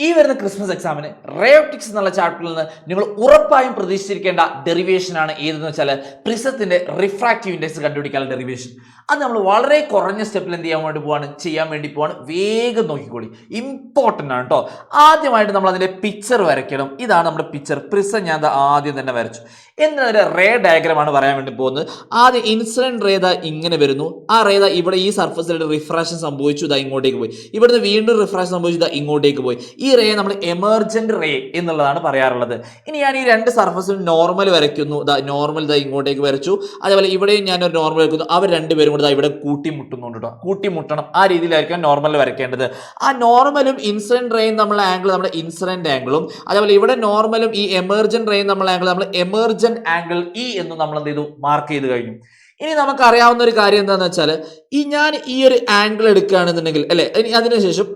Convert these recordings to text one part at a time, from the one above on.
ഈ വരുന്ന ക്രിസ്മസ് എക്സാമിന് റേയോട്ടിക്സ് എന്നുള്ള ചാപ്റ്ററിൽ നിന്ന് നിങ്ങൾ ഉറപ്പായും പ്രതീക്ഷിച്ചിരിക്കേണ്ട ഡെറിവേഷനാണ് ഏതെന്ന് വെച്ചാൽ പ്രിസത്തിന്റെ റിഫ്രാക്റ്റീവ് ഇൻഡെക്സ് കണ്ടുപിടിക്കാനുള്ള ഡെറിവേഷൻ അത് നമ്മൾ വളരെ കുറഞ്ഞ സ്റ്റെപ്പിൽ എന്ത് ചെയ്യാൻ വേണ്ടി പോവാണ്? ചെയ്യാൻ വേണ്ടി പോവാണ്. വേഗം നോക്കിക്കോളി. ഇമ്പോർട്ടന്റ് ആണ് കേട്ടോ ആദ്യമായിട്ട് നമ്മൾ അതിന്റെ പിക്ചർ വരയ്ക്കണം. ഇതാണ് നമ്മുടെ പിക്ചർ പ്രിസം ഞാൻ ആദ്യം തന്നെ വരച്ചു. എന്നൊരു റേ ഡയഗ്രമാണ് പറയാൻ വേണ്ടി പോകുന്നത്. ആദ്യം ഇൻസിഡന്റ് റേത ഇങ്ങനെ വരുന്നു. ആ റേത ഇവിടെ ഈ സർഫസിൽ റിഫ്രാക്ഷൻ സംഭവിച്ചു. ഇതാ ഇങ്ങോട്ടേക്ക് പോയി. ഇവിടുന്ന് വീണ്ടും റിഫ്രാക്ഷൻ സംഭവിച്ചു. ഇതാ ഇങ്ങോട്ടേക്ക് പോയി. ഈ റേ നമ്മൾ എമർജന്റ് റേ എന്നുള്ളതാണ് പറയാറുള്ളത്. ഇനി ഞാൻ ഈ രണ്ട് സർഫസിലും നോർമൽ വരയ്ക്കുന്നു. ഇതാ നോർമൽ ഇതാ ഇങ്ങോട്ടേക്ക് വരച്ചു. അതേപോലെ ഇവിടെയും ഞാനൊരു നോർമൽ വരയ്ക്കുന്നു. അവർ രണ്ടുപേരും ദാ ഇവിടെ കൂട്ടിമുട്ടുന്നുണ്ട് കേട്ടോ കൂട്ടിമുട്ടണം ആ രീതിയിലായിരിക്കും നോർമൽ വരയ്ക്കേണ്ടത്. ആ നോർമലും ഇൻസിഡന്റ് റേയും നമ്മളെ ആംഗിൾ നമ്മുടെ ഇൻസിഡന്റ് ആംഗിളും അതേപോലെ ഇവിടെ നോർമലും ഈ എമർജന്റ് റേയും നമ്മളെ ആംഗിൾ നമ്മൾ എമർജന്റ് ആംഗിൾ ഇ എന്ന് നമ്മൾ എന്ത് ചെയ്തു? മാർക്ക് ചെയ്ത് കഴിഞ്ഞു. ഇനി നമുക്ക് അറിയാവുന്ന ഒരു കാര്യം എന്താണെന്ന് വെച്ചാൽ ഈ ഞാൻ ഈ ഒരു ആംഗിൾ എടുക്കുകയാണെന്നുണ്ടെങ്കിൽ അല്ലെ? അതിനുശേഷം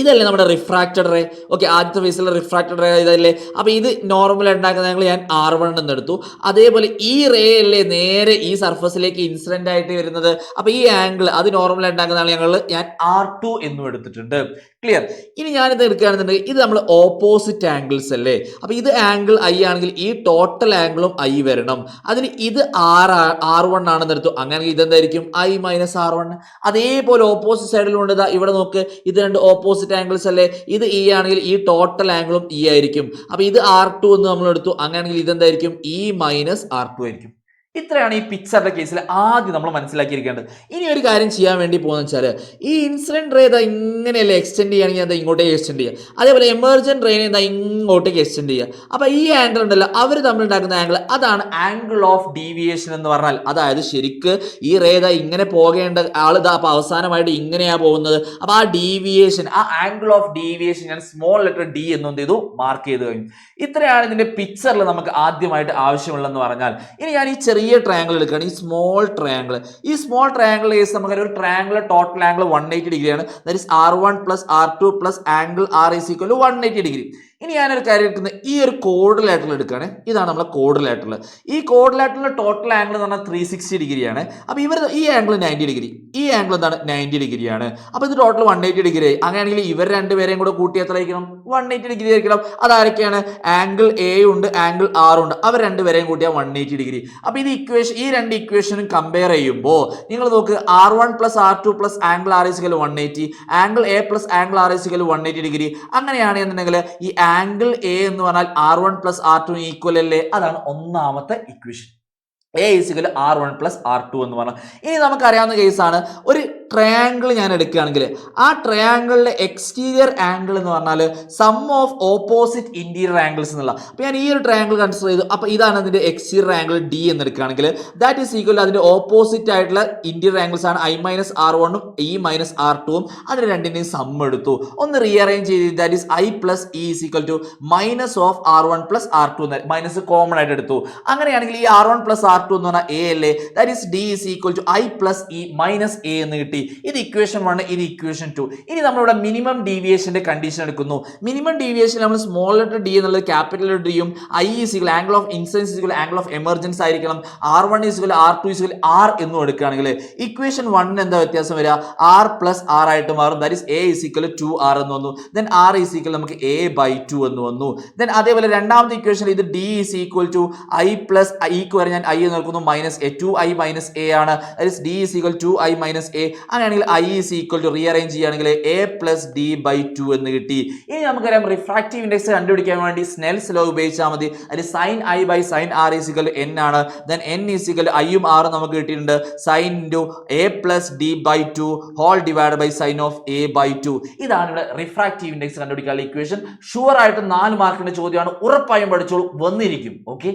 ഇതല്ലേ നമ്മുടെ റിഫ്രാക്റ്റഡ് റേ ഓക്കെ ആദ്യത്തെ ഫേസിലെ റിഫ്രാക്റ്റഡ് റേ ഇതല്ലേ? അപ്പോൾ ഇത് നോർമൽ ഉണ്ടാക്കുന്ന ഞങ്ങൾ ഞാൻ ആർ വൺ എന്ന് എടുത്തു. അതേപോലെ ഈ റേ അല്ലേ നേരെ ഈ സർഫസിലേക്ക് ഇൻസിഡന്റ് ആയിട്ട് വരുന്നത്? അപ്പോൾ ഈ ആംഗിൾ അത് നോർമൽ ഉണ്ടാക്കുന്ന ഞങ്ങൾ ഞാൻ ആർ ടു എന്നും എടുത്തിട്ടുണ്ട്. ക്ലിയർ ഇനി ഞാനിത് എടുക്കുകയാണെന്നുണ്ടെങ്കിൽ ഇത് നമ്മൾ ഓപ്പോസിറ്റ് ആംഗിൾസ് അല്ലേ? അപ്പോൾ ഇത് ആംഗിൾ ഐ ആണെങ്കിൽ ഈ ടോട്ടൽ ആംഗിളും ഐ വരണം. അതിന് ഇത് ആർ ആർ വൺ ആണെന്ന് എടുത്തു. അങ്ങനെ ഇതെന്തായിരിക്കും? ഐ മൈനസ് ആർ വൺ അതേപോലെ ഓപ്പോസിറ്റ് സൈഡിലുണ്ട് ഇവിടെ നോക്ക്. ഇത് രണ്ട് ഓപ്പോസിറ്റ് ആംഗിൾസ് അല്ലേ? ഇത് ഇ ആണെങ്കിൽ ഈ ടോട്ടൽ ആംഗിളും ഇ ആയിരിക്കും. അപ്പോൾ ഇത് ആർ ടു എന്ന് നമ്മൾ എടുത്തു. അങ്ങനെയാണെങ്കിൽ ഇതെന്തായിരിക്കും? ഇ മൈനസ് ആർ ടു ആയിരിക്കും. ഇത്രയാണ് ഈ പിക്ചറിന്റെ കേസിൽ ആദ്യം നമ്മൾ മനസ്സിലാക്കിയിരിക്കേണ്ടത്. ഇനി ഒരു കാര്യം ചെയ്യാൻ വേണ്ടി പോകുന്ന വെച്ചാൽ ഈ ഇൻസിഡന്റ് റേ ഇതാ ഇങ്ങനെയല്ലേ എക്സ്റ്റെൻഡ് ചെയ്യുകയാണെങ്കിൽ അത് ഇങ്ങോട്ടേക്ക് എക്സ്റ്റെൻഡ് ചെയ്യുക. അതേപോലെ എമർജന്റ് റേനെ ഇതാ ഇങ്ങോട്ടേക്ക് എക്സ്റ്റെൻഡ് ചെയ്യുക. അപ്പോൾ ഈ ആംഗിൾ ഉണ്ടല്ലോ അവർ തമ്മിൽ ഉണ്ടാക്കുന്ന ആംഗിൾ അതാണ് ആംഗിൾ ഓഫ് ഡീവിയേഷൻ എന്ന് പറഞ്ഞാൽ. അതായത് ശരിക്ക് ഈ റേ ഇതാ ഇങ്ങനെ പോകേണ്ട ആൾ ഇതാ അപ്പോൾ അവസാനമായിട്ട് ഇങ്ങനെയാണ് പോകുന്നത്. അപ്പോൾ ആ ഡീവിയേഷൻ ആ ആംഗിൾ ഓഫ് ഡീവിയേഷൻ ഞാൻ സ്മോൾ ലെറ്റർ ഡി എന്ന് എന്ത് ചെയ്തു? മാർക്ക് ചെയ്ത് കഴിഞ്ഞു. ഇത്രയാണ് ഇതിന്റെ പിക്ചറിൽ നമുക്ക് ആദ്യമായിട്ട് ആവശ്യമുള്ളതെന്ന് പറഞ്ഞാൽ. ഇനി ഞാൻ ഈ ചെറിയ ട്രയാങ്കിൾ എടുക്കുകയാണ്. ഈ സ്മോൾ ട്രയാങ്കിൾ ഈ സ്മോൾ ട്രയാങ്കിൾ കേസ് നമുക്ക് ഒരു triangle total angle one eighty ഡിഗ്രിയാണ് that is R one plus R two plus angle R is equal one eighty degree ഇനി ഞാനൊരു കാര്യം എടുക്കുന്നത് ഈ ഒരു കോഡ് ലാറ്ററൽ എടുക്കുകയാണ്. ഇതാണ് നമ്മളെ കോഡിലായിട്ടുള്ള ഈ കോഡ് കോഡിലായിട്ടുള്ള ടോട്ടൽ ആംഗിൾ എന്ന് പറഞ്ഞാൽ ത്രീ സിക്സ്റ്റി ഡിഗ്രിയാണ്. അപ്പോൾ ഇവർ ഈ ആംഗിൾ നയന്റി ഡിഗ്രി. ഈ ആംഗിൾ എന്താണ്? നയന്റി ഡിഗ്രിയാണ്. അപ്പോൾ ഇത് ടോട്ടൽ വൺ എയ്റ്റി ഡിഗ്രി. ആയി അങ്ങനെയാണെങ്കിൽ ഇവർ രണ്ടുപേരെയും കൂടെ കൂട്ടി എത്ര ആയിരിക്കണം? വൺ എയ്റ്റി ഡിഗ്രി ആയിരിക്കണം. അതാരൊക്കെയാണ്? ആംഗിൾ എ ഉണ്ട് ആംഗിൾ ആർ ഉണ്ട്. അവർ രണ്ടുപേരെയും കൂട്ടിയാൽ വൺ എയ്റ്റി ഡിഗ്രി. അപ്പോൾ ഇത് ഇക്വേഷൻ ഈ രണ്ട് ഇക്വേഷനും കമ്പയർ ചെയ്യുമ്പോൾ നിങ്ങൾ നോക്ക് R one plus R two plus angle R is equal one eighty angle A plus angle R is equal one eighty degree. അങ്ങനെയാണെന്നുണ്ടെങ്കിൽ ഈ ആംഗിൾ എ എന്ന് പറഞ്ഞാൽ R one plus R two equal അല്ലേ? അതാണ് ഒന്നാമത്തെ equation A is equal R one plus R two എന്ന് പറഞ്ഞാൽ. ഇനി നമുക്കറിയാവുന്ന കേസാണ് ഒരു ട്രയാങ്കിൾ ഞാൻ എടുക്കുകയാണെങ്കിൽ ആ ട്രയാങ്കിളിന്റെ എക്സ്റ്റീരിയർ ആംഗിൾ എന്ന് പറഞ്ഞാൽ sum of opposite interior angles എന്നുള്ള. അപ്പോൾ ഞാൻ ഈ ഒരു ട്രയാങ്കിൾ കൺസിഡർ ചെയ്തു. അപ്പോൾ ഇതാണ് അതിന്റെ എക്സ്റ്റീരിയർ ആംഗിൾ ഡി എന്ന് എടുക്കുകയാണെങ്കിൽ ദാറ്റ് ഈസ് ഈക്വൽ അതിന്റെ ഓപ്പോസിറ്റ് ആയിട്ടുള്ള ഇന്റീരിയർ ആംഗിൾസ് ആണ് ഐ മൈനസ് ആർ വണ്ണും ഇ മൈനസ് ആർ ടുവും അതിന് രണ്ടിന്റെയും സം എടുത്തു. ഒന്ന് റീഅറേഞ്ച് ചെയ്ത് that is I plus E is equal to minus of R one plus R two minus common ആയിട്ട് എടുത്തു. അങ്ങനെയാണെങ്കിൽ ഈ R one plus R two എന്ന് പറഞ്ഞാൽ എ അല്ലേ? That is D is equal to I plus E minus A എന്ന് കിട്ടി. ഇത് ഇക്വേഷൻ വൺ ഇത് ഇക്വേഷൻ ടു ഇനി നമ്മളിവിടെ മിനിമം ഡീവിയേഷന്റെ കണ്ടീഷൻ എടുക്കുന്നു. മിനിമം ഡീവിയേഷൻ നമ്മൾ സ്മോൾ ലെറ്റർ ഡി എന്നുള്ളത് ക്യാപിറ്റൽ ലെറ്റർ ഡിയും I is equal angle of incidence equal angle of emergence ആയിരിക്കണം. R one is equal R two is equal R എന്നും എടുക്കുകയാണെങ്കിൽ ഇക്വേഷൻ വണ്ണിന് എന്താ വ്യത്യാസം വരിക? ആർ പ്ലസ് ആർ ആയിട്ട് മാറും. That is A is equal two R എന്ന് വന്നു. ദെൻ ആർ ഈസിക്കൽ നമുക്ക് എ ബൈ ടു എന്ന് വന്നു. ദെൻ അതേപോലെ രണ്ടാമത്തെ ഇക്വേഷൻ ഇത് D is equal to I plus ഐക്ക് വരെ ഞാൻ ഐ എന്ന് നോക്കുന്നു minus A two I minus A ആണ്. That is D is equal to I minus A അങ്ങനെയാണെങ്കിൽ I is equal to rearrange ചെയ്യുകയാണെങ്കിൽ A plus D by two എന്ന് കിട്ടി. ഇനി നമുക്കറിയാം റിഫ്രാക്റ്റീവ് ഇൻഡെക്സ് കണ്ടുപിടിക്കാൻ വേണ്ടി സ്നെൽസ് ലോ ഉപയോഗിച്ചാൽ മതി. അതിൽ sine I by sine R is equal N ആണ്. ദെൻ എൻ ഈസിക്കൽ ഐയും ആറും നമുക്ക് കിട്ടിയിട്ടുണ്ട്. Sine into A plus D by two whole divide by sine of A by two ഇതാണ് ഇവിടെ റിഫ്രാക്റ്റീവ് ഇൻഡെക്സ് കണ്ടുപിടിക്കാനുള്ള ഇക്വേഷൻ ഷുവർ ആയിട്ട് നാല് മാർക്കിന്റെ ചോദ്യമാണ്. ഉറപ്പായും പഠിച്ചോളൂ. വന്നിരിക്കും. ഓക്കെ